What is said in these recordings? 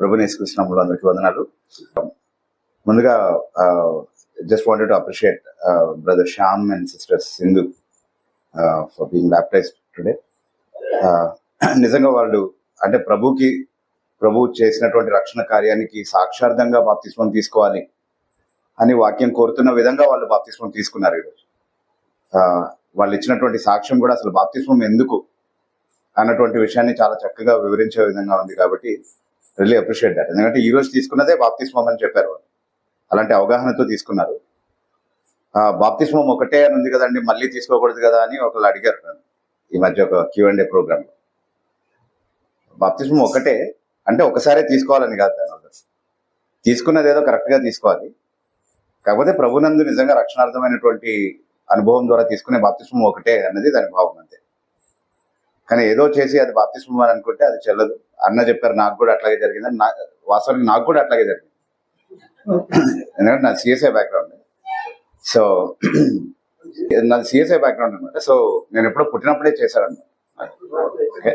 ప్రభు అందరికీ వందనాలు. ముందుగా just wanted to appreciate brother Shyam and sister Sindhu for being baptized today నిజంగా వాళ్ళు అంటే ప్రభుకి ప్రభు చేసినటువంటి రక్షణ కార్యానికి సాక్షార్థంగా బాప్తిస్మం తీసుకోవాలి అని వాక్యం కోరుతున్న విధంగా వాళ్ళు బాప్తిస్మం తీసుకున్నారు ఈరోజు. వాళ్ళు ఇచ్చినటువంటి సాక్ష్యం కూడా అసలు బాప్తిస్మం ఎందుకు? అన్నటువంటి విషయాన్ని చాలా చక్కగా వివరించే విధంగా ఉంది కాబట్టి రియలీ అప్రిషియేట్ దట్ ఎందుకంటే ఈ రోజు తీసుకున్నదే బాప్తిస్మం అని చెప్పారు అలాంటి అవగాహనతో తీసుకున్నారు. బాప్తిస్మం ఒకటే అని ఉంది కదండి మళ్ళీ తీసుకోకూడదు కదా అని ఒకళ్ళు అడిగారు నన్ను. ఈ మధ్య ఒక క్యూ అండ్ ఏ ప్రోగ్రాంలో బాప్తిస్మం ఒకటే అంటే ఒకసారే తీసుకోవాలని కాదు దాని తీసుకున్నది ఏదో కరెక్ట్గా తీసుకోవాలి. కాకపోతే ప్రభునందు నిజంగా రక్షణార్థమైనటువంటి అనుభవం ద్వారా తీసుకునే బాప్తిస్మం ఒకటే అన్నది దాని భావం అంతే. కానీ ఏదో చేసి అది బాప్తిస్మం అని అనుకుంటే అది చెల్లదు. అన్న చెప్పారు నాకు కూడా అట్లాగే జరిగింది నా వాస్తవానికి నాకు కూడా అట్లాగే జరిగింది. ఎందుకంటే నా సిఎస్ఐ బ్యాక్గ్రౌండ్ సో నాది సిఎస్ఐ బ్యాక్గ్రౌండ్ అనమాట సో నేను ఎప్పుడో పుట్టినప్పుడే చేశాను ఓకే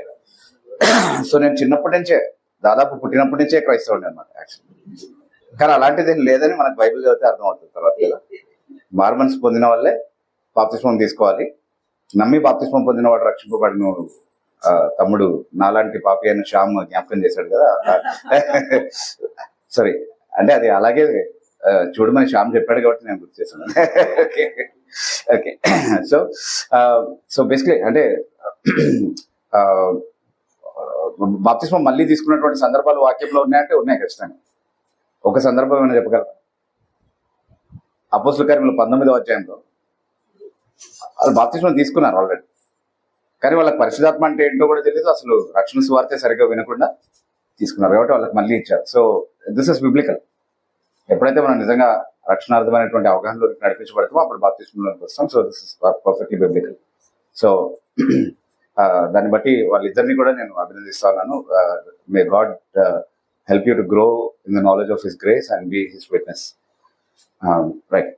సో నేను చిన్నప్పటి నుంచే దాదాపు పుట్టినప్పటి నుంచే క్రైస్తవుని అనమాట యాక్చువల్లీ కానీ అలాంటిది ఏం లేదని మనకు బైబిల్ చదివితే అర్థం అవుతుంది తర్వాత కదా. మార్మన్స్ పొందిన వాళ్ళే బాప్తిస్మం తీసుకోవాలి. నమ్మి బాప్తిస్మం పొందిన వాడు రక్షింపబడిన తమ్ముడు నాలాంటి పాపి అని శ్యామ్ జ్ఞాపకం చేశాడు కదా. సారీ అంటే అది అలాగే చూడమని శ్యామ్ చెప్పాడు కాబట్టి నేను గుర్తు చేశాను. Okay okay so so basically అంటే బాప్తిస్మం మళ్ళీ తీసుకున్నటువంటి సందర్భాలు వాక్యంలో ఉన్నాయంటే ఉన్నాయి ఖచ్చితంగా. ఒక సందర్భం ఏమైనా చెప్పగలరా? అపోసుల కార్యములు పంతొమ్మిదో అధ్యాయంలో. వాళ్ళు బాప్తిస్మం తీసుకున్నారు ఆల్రెడీ కానీ వాళ్ళకి పరిశుధాత్మ అంటే ఏంటో కూడా తెలియదు అసలు రక్షణ సువార్తే సరిగ్గా వినకుండా తీసుకున్నారు కాబట్టి వాళ్ళకి మళ్ళీ ఇచ్చారు. సో దిస్ ఇస్ బిబ్లికల్ ఎప్పుడైతే మనం నిజంగా రక్షణార్థమైనటువంటి అవగాహనలో నడిపించబడతామో అప్పుడు బాప్తిస్మంలోకి వస్తాం. So this is perfectly biblical so దాన్ని బట్టి వాళ్ళిద్దరిని కూడా నేను అభినందిస్తున్నాను may God help you to grow in the knowledge of his grace and be his witness right